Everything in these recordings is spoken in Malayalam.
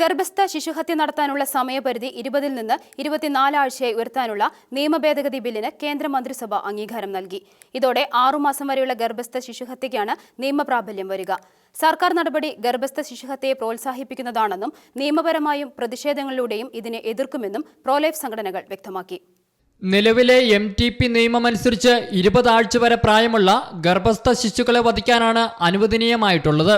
ഗർഭസ്ഥ ശിശുഹത്യ നടത്താനുള്ള സമയപരിധി ഇരുപതിൽ നിന്ന് ഇരുപത്തിനാലാഴ്ചയായി ഉയർത്താനുള്ള നിയമഭേദഗതി ബില്ലിന് കേന്ദ്രമന്ത്രിസഭ അംഗീകാരം നൽകി. ഇതോടെ ആറുമാസം വരെയുള്ള ഗർഭസ്ഥ ശിശുഹത്യയ്ക്കാണ് നിയമപ്രാബല്യം വരിക. സർക്കാർ നടപടി ഗർഭസ്ഥ ശിശുഹത്യയെ പ്രോത്സാഹിപ്പിക്കുന്നതാണെന്നും നിയമപരമായും പ്രതിഷേധങ്ങളിലൂടെയും ഇതിനെ എതിർക്കുമെന്നും പ്രോലൈഫ് സംഘടനകൾ വ്യക്തമാക്കി. നിലവിലെ എം ടി പി നിയമമനുസരിച്ച് ഇരുപതാഴ്ച വരെ പ്രായമുള്ള ഗർഭസ്ഥ ശിശുക്കളെ വധിക്കാനാണ് അനുവദനീയമായിട്ടുള്ളത്.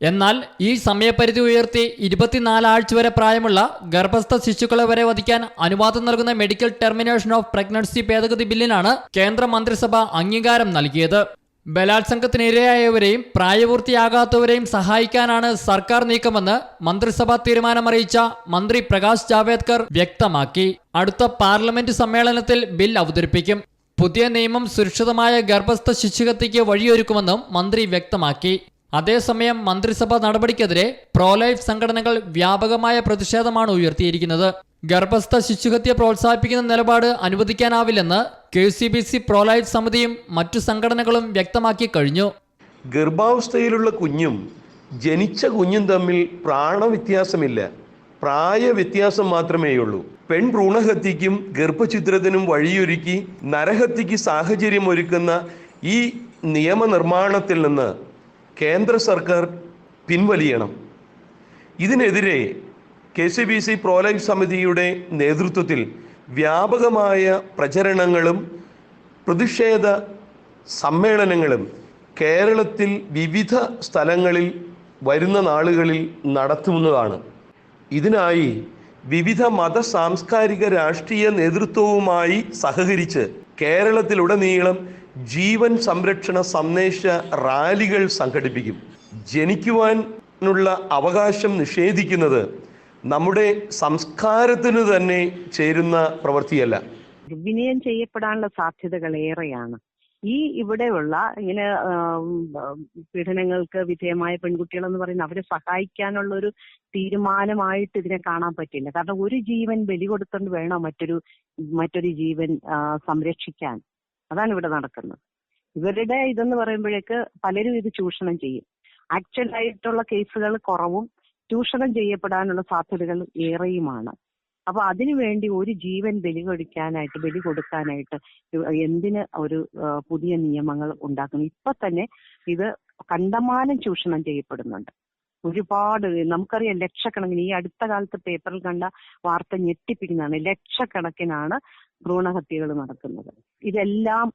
എന്നാൽ ഈ സമയപരിധി ഉയർത്തി ഇരുപത്തിനാലാഴ്ച വരെ പ്രായമുള്ള ഗർഭസ്ഥ ശിശുക്കളെ വരെ വധിക്കാൻ അനുവാദം നൽകുന്ന മെഡിക്കൽ ടെർമിനേഷൻ ഓഫ് പ്രഗ്നൻസി ഭേദഗതി ബില്ലിനാണ് കേന്ദ്ര മന്ത്രിസഭ അംഗീകാരം നൽകിയത്. ബലാത്സംഗത്തിനിരയായവരെയും പ്രായപൂർത്തിയാകാത്തവരെയും സഹായിക്കാനാണ് സർക്കാർ നീക്കമെന്ന് മന്ത്രിസഭാ തീരുമാനമറിയിച്ച മന്ത്രി പ്രകാശ് ജാവേദ്കർ വ്യക്തമാക്കി. അടുത്ത പാർലമെന്റ് സമ്മേളനത്തിൽ ബിൽ അവതരിപ്പിക്കും. പുതിയ നിയമം സുരക്ഷിതമായ ഗർഭസ്ഥ ശിശുഹത്യയ്ക്ക് വഴിയൊരുക്കുമെന്നും മന്ത്രി വ്യക്തമാക്കി. അതേസമയം മന്ത്രിസഭാ നടപടിക്കെതിരെ പ്രോലൈഫ് സംഘടനകൾ വ്യാപകമായ പ്രതിഷേധമാണ് ഉയർത്തിയിരിക്കുന്നത്. ഗർഭസ്ഥ ശിശുഹത്യ പ്രോത്സാഹിപ്പിക്കുന്ന നിലപാട് അനുവദിക്കാനാവില്ലെന്ന് K C B C pro life സമിതിയും മറ്റു സംഘടനകളും വ്യക്തമാക്കി കഴിഞ്ഞു. ഗർഭാവസ്ഥയിലുള്ള കുഞ്ഞും ജനിച്ച കുഞ്ഞും തമ്മിൽ പ്രാണവ്യത്യാസമില്ല. പ്രായ പ്രായവ്യത്യാസം മാത്രമേയുള്ളൂ. പെൺ ഭ്രൂണഹത്യയ്ക്കും ഗർഭഛിദ്രത്തിനും വഴിയൊരുക്കി നരഹത്യയ്ക്ക് സാഹചര്യം ഒരുക്കുന്ന ഈ നിയമനിർമ്മാണത്തിൽ നിന്ന് കേന്ദ്ര സർക്കാർ പിൻവലിയണം. ഇതിനെതിരെ K C B C pro life സമിതിയുടെ നേതൃത്വത്തിൽ വ്യാപകമായ പ്രചരണങ്ങളും പ്രതിഷേധ സമ്മേളനങ്ങളും കേരളത്തിൽ വിവിധ സ്ഥലങ്ങളിൽ വരുന്ന നാളുകളിൽ നടത്തുന്നതാണ്. ഇതിനായി വിവിധ മത സാംസ്കാരിക രാഷ്ട്രീയ നേതൃത്വവുമായി സഹകരിച്ച് കേരളത്തിലുടനീളം ജീവൻ സംരക്ഷണ സന്ദേശ റാലികൾ സംഘടിപ്പിക്കും. ജനിക്കുവാനുള്ള അവകാശം നിഷേധിക്കുന്നത് നമ്മുടെ സംസ്കാരത്തിന് തന്നെ ചേരുന്ന പ്രവൃത്തിയല്ല. വിനയം ചെയ്യപ്പെടാനുള്ള സാധ്യതകൾ ഏറെയാണ്. ഈ ഇവിടെയുള്ള ഇങ്ങനെ പീഡനങ്ങൾക്ക് വിധേയമായ പെൺകുട്ടികൾ എന്ന് പറയുന്ന അവരെ സഹായിക്കാനുള്ള ഒരു തീരുമാനമായിട്ട് ഇതിനെ കാണാൻ പറ്റില്ല. കാരണം ഒരു ജീവൻ ബലി കൊടുത്തുകൊണ്ട് വേണം മറ്റൊരു മറ്റൊരു ജീവൻ സംരക്ഷിക്കാൻ. അതാണ് ഇവിടെ നടക്കുന്നത്. ഇവരുടെ ഇതെന്ന് പറയുമ്പോഴേക്ക് പലരും ഇത് ചൂഷണം ചെയ്യും. ആക്ച്വൽ ആയിട്ടുള്ള കേസുകൾ കുറവും ചൂഷണം ചെയ്യപ്പെടാനുള്ള സാധ്യതകൾ ഏറെയുമാണ്. അപ്പൊ അതിനു വേണ്ടി ഒരു ജീവൻ ബലി കൊടുക്കാനായിട്ട് ബലി കൊടുക്കാനായിട്ട് എന്തിന് ഒരു പുതിയ നിയമങ്ങൾ ഉണ്ടാക്കുന്നു? ഇപ്പൊ തന്നെ ഇത് കണ്ടമാനം ചൂഷണം ചെയ്യപ്പെടുന്നുണ്ട്. ഒരുപാട് നമുക്കറിയാം ലക്ഷക്കണക്കിന് ഈ അടുത്ത കാലത്ത് പേപ്പറിൽ കണ്ട വാർത്ത ഞെട്ടിപ്പിക്കുന്നതാണ്. ലക്ഷക്കണക്കിനാണ് ഭ്രൂണഹത്യകൾ നടക്കുന്നത്. ഇതെല്ലാം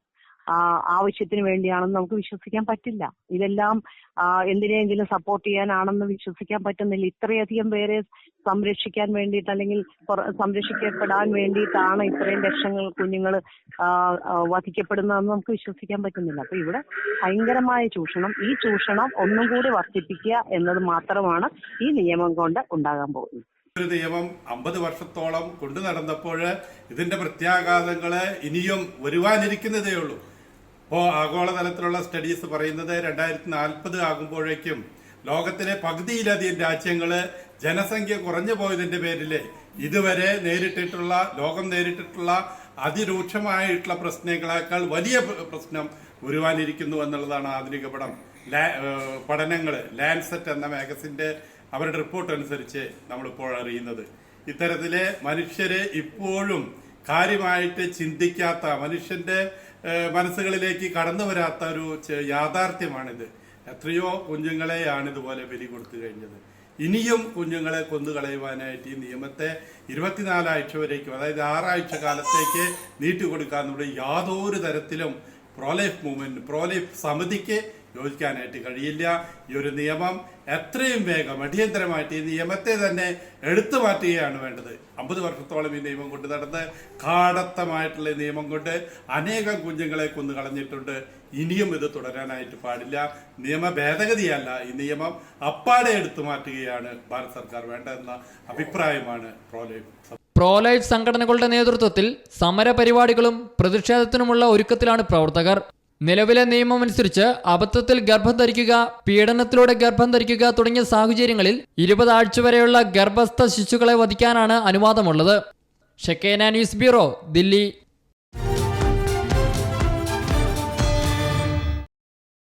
ആവശ്യത്തിന് വേണ്ടിയാണെന്ന് നമുക്ക് വിശ്വസിക്കാൻ പറ്റില്ല. ഇതെല്ലാം എന്തിനെങ്കിലും സപ്പോർട്ട് ചെയ്യാനാണെന്ന് വിശ്വസിക്കാൻ പറ്റുന്നില്ല. ഇത്രയധികം പേരെ സംരക്ഷിക്കാൻ വേണ്ടിയിട്ട് അല്ലെങ്കിൽ സംരക്ഷിക്കപ്പെടാൻ വേണ്ടിയിട്ടാണ് ഇത്രയും ലക്ഷങ്ങൾ കുഞ്ഞുങ്ങൾ വധിക്കപ്പെടുന്നതെന്ന് നമുക്ക് വിശ്വസിക്കാൻ പറ്റുന്നില്ല. അപ്പൊ ഇവിടെ ഭയങ്കരമായ ചൂഷണം. ഈ ചൂഷണം ഒന്നും കൂടി വർദ്ധിപ്പിക്കുക എന്നത് മാത്രമാണ് ഈ നിയമം കൊണ്ട് ഉണ്ടാകാൻ പോകുന്നത്. ഒരു നിയമം അമ്പത് വർഷത്തോളം കൊണ്ടു നടന്നപ്പോൾ ഇതിന്റെ പ്രത്യാഘാതങ്ങൾ ഇനിയും വരുവാനിരിക്കുന്നതേ ഉള്ളൂ ഇപ്പോൾ ആഗോളതലത്തിലുള്ള സ്റ്റഡീസ് പറയുന്നത് രണ്ടായിരത്തി നാൽപ്പത് ആകുമ്പോഴേക്കും ലോകത്തിലെ പകുതിയിലധികം രാജ്യങ്ങൾ ജനസംഖ്യ കുറഞ്ഞു പോയതിന്റെ പേരിൽ ഇതുവരെ നേരിട്ടിട്ടുള്ള ലോകം നേരിട്ടിട്ടുള്ള അതിരൂക്ഷമായിട്ടുള്ള പ്രശ്നങ്ങളെക്കാൾ വലിയ പ്ര- പ്രശ്നം ഉരുവാനിരിക്കുന്നു എന്നുള്ളതാണ് ആധുനിക പഠനം ലാ- ഏഹ് ലാൻസെറ്റ് എന്ന മാഗസിന്റെ അവരുടെ റിപ്പോർട്ട് അനുസരിച്ച് നമ്മളിപ്പോൾ അറിയുന്നത്. ഇത്തരത്തിലെ മനുഷ്യരെ ഇപ്പോഴും കാര്യമായിട്ട് ചിന്തിക്കാത്ത മനുഷ്യന്റെ മനസ്സുകളിലേക്ക് കടന്നു വരാത്ത ഒരു യാഥാർത്ഥ്യമാണിത്. എത്രയോ കുഞ്ഞുങ്ങളെയാണ് ഇതുപോലെ ബലി കൊടുത്തു കഴിഞ്ഞത്. ഇനിയും കുഞ്ഞുങ്ങളെ കൊന്നുകളയുവാനായിട്ട് ഈ നിയമത്തെ ഇരുപത്തിനാലാഴ്ച വരേക്കും അതായത് ആറാഴ്ച കാലത്തേക്ക് നീട്ടിക്കൊടുക്കാനുള്ള യാതൊരു തരത്തിലും പ്രോലൈഫ് മൂവ്മെന്റ് പ്രോലൈഫ് സമിതിക്ക് യോജിക്കാനായിട്ട് കഴിയില്ല. ഈ ഒരു നിയമം എത്രയും വേഗം അടിയന്തരമായിട്ട് ഈ നിയമത്തെ തന്നെ എടുത്തു മാറ്റുകയാണ് വേണ്ടത്. അമ്പത് വർഷത്തോളം ഈ നിയമം കൊണ്ട് നടന്ന് കാടത്തമായിട്ടുള്ള നിയമം കൊണ്ട് അനേകം കുഞ്ഞുങ്ങളെ കൊന്നു കളഞ്ഞിട്ടുണ്ട്. ഇനിയും ഇത് തുടരാനായിട്ട് പാടില്ല. നിയമ ഭേദഗതിയല്ല ഈ നിയമം. അപ്പാടെ എടുത്തു മാറ്റുകയാണ് ഭാരത് സർക്കാർ വേണ്ടതെന്ന അഭിപ്രായമാണ് പ്രോലൈഫ് പ്രോലൈഫ് സംഘടനകളുടെ നേതൃത്വത്തിൽ സമരപരിപാടികളും പ്രതിഷേധത്തിനുമുള്ള ഒരുക്കത്തിലാണ് പ്രവർത്തകർ. നിലവിലെ നിയമമനുസരിച്ച് അബദ്ധത്തിൽ ഗർഭം ധരിക്കുക പീഡനത്തിലൂടെ ഗർഭം ധരിക്കുക തുടങ്ങിയ സാഹചര്യങ്ങളിൽ ഇരുപതാഴ്ച വരെയുള്ള ഗർഭസ്ഥ ശിശുക്കളെ വധിക്കാനാണ് അനുവാദമുള്ളത്. Shekina news bureau Delhi.